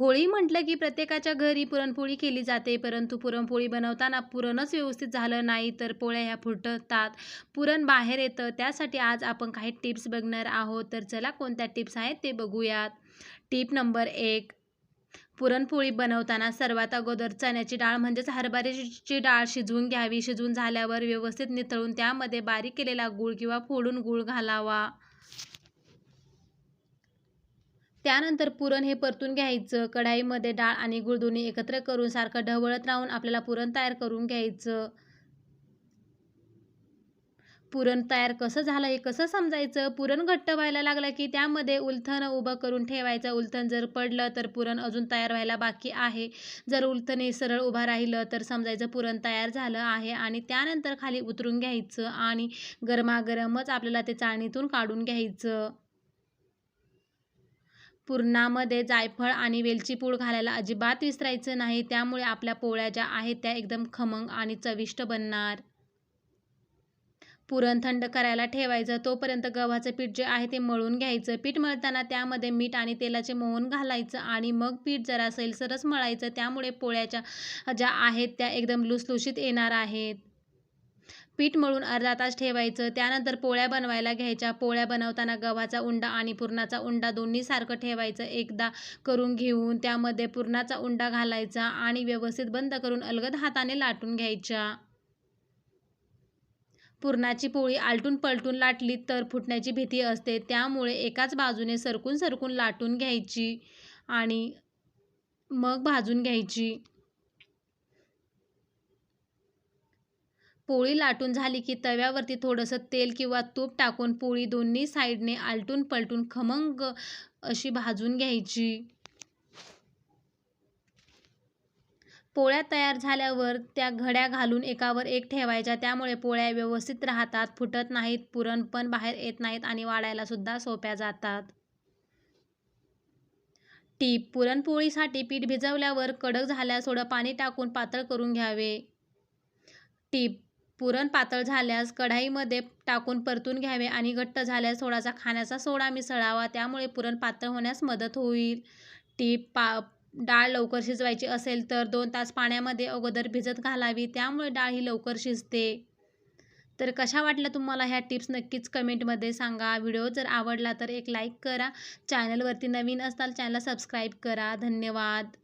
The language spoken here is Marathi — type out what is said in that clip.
होळी म्हटलं की प्रत्येकाच्या घरी पुरणपोळी केली जाते परंतु पुरणपोळी बनवताना पुरणच व्यवस्थित झालं नाही तर पोळ्या ह्या फुटतात पुरण बाहेर येतं. त्यासाठी आज आपण काही टिप्स बघणार आहोत. तर चला कोणत्या टिप्स आहेत ते बघूयात. टिप नंबर एक पुरणपोळी बनवताना सर्वात अगोदर चण्याची डाळ म्हणजेच हरभऱ्याची डाळ शिजवून घ्यावी. शिजवून झाल्यावर व्यवस्थित नितळून त्यामध्ये बारीक केलेला गूळ किंवा फोडून गूळ घालावा. त्यानंतर पुरण हे परतून घ्यायचं. कढाईमध्ये डाळ आणि गुळ दोन्ही एकत्र करून सारखं ढवळत राहून आपल्याला पुरण तयार करून घ्यायचं. पुरण तयार कसं झालं हे कसं समजायचं? पुरण घट्ट व्हायला लागलं की त्यामध्ये उलथण उभं करून ठेवायचं. उलथण जर पडलं तर पुरण अजून तयार व्हायला बाकी आहे. जर उलथण हे सरळ उभं राहिलं तर समजायचं पुरण तयार झालं आहे आणि त्यानंतर खाली उतरून घ्यायचं आणि गरमागरमच आपल्याला ते चाळणीतून काढून घ्यायचं. पुरणामध्ये जायफळ आणि वेलची पूड घालायला अजिबात विसरायचं नाही. त्यामुळे आपल्या पोळ्या ज्या आहेत त्या एकदम खमंग आणि चविष्ट बनणार. पुरण थंड करायला ठेवायचं. तोपर्यंत गव्हाचं पीठ जे आहे ते मळून घ्यायचं. पीठ मळताना त्यामध्ये मीठ आणि तेलाचे मोहन घालायचं आणि मग पीठ जरा सैलसरच मळायचं. त्यामुळे पोळ्याच्या ज्या आहेत त्या एकदम लुसलुशीत येणार आहेत. पीठ मळून अर्धा तास ठेवायचं. त्यानंतर पोळ्या बनवायला घ्यायच्या. पोळ्या बनवताना गव्हाचा उंडा आणि पुरणाचा उंडा दोन्ही सारखं ठेवायचं. एकदा करून घेऊन त्यामध्ये पुरणाचा उंडा घालायचा आणि व्यवस्थित बंद करून अलगद हाताने लाटून घ्यायच्या. पुरणाची पोळी आलटून पलटून लाटली तर फुटण्याची भीती असते. त्यामुळे एकाच बाजूने सरकून सरकून लाटून घ्यायची आणि मग भाजून घ्यायची. पोळी लाटून झाली की तव्यावरती थोडंसं तेल किंवा तूप टाकून पोळी दोन्ही साईडने आलटून पलटून खमंग अशी भाजून घ्यायची. पोळ्या तयार झाल्यावर त्या घड्या घालून एकावर एक ठेवायच्या. त्यामुळे पोळ्या व्यवस्थित राहतात फुटत नाहीत पुरण पण बाहेर येत नाहीत आणि वाढायला सुद्धा सोप्या जातात. टीप पुरणपोळीसाठी पीठ भिजवल्यावर कडक झाल्यास थोडं पाणी टाकून पातळ करून घ्यावे. टीप पुरण पातळ झाल्यास कढाईमध्ये टाकून परतून घ्यावे आणि घट्ट झाल्यास थोडासा खाण्याचा सोडा मिसळावा. त्यामुळे पुरण पातळ होण्यास मदत होईल. टीप पा डाळ लवकर शिजवायची असेल तर दोन तास पाण्यामध्ये अगोदर भिजत घालावी. त्यामुळे डाळ ही लवकर शिजते. तर कशा वाटल्या तुम्हाला ह्या टिप्स नक्कीच कमेंटमध्ये सांगा. व्हिडिओ जर आवडला तर एक लाईक करा. चॅनलवरती नवीन असताल चॅनलला सबस्क्राईब करा. धन्यवाद.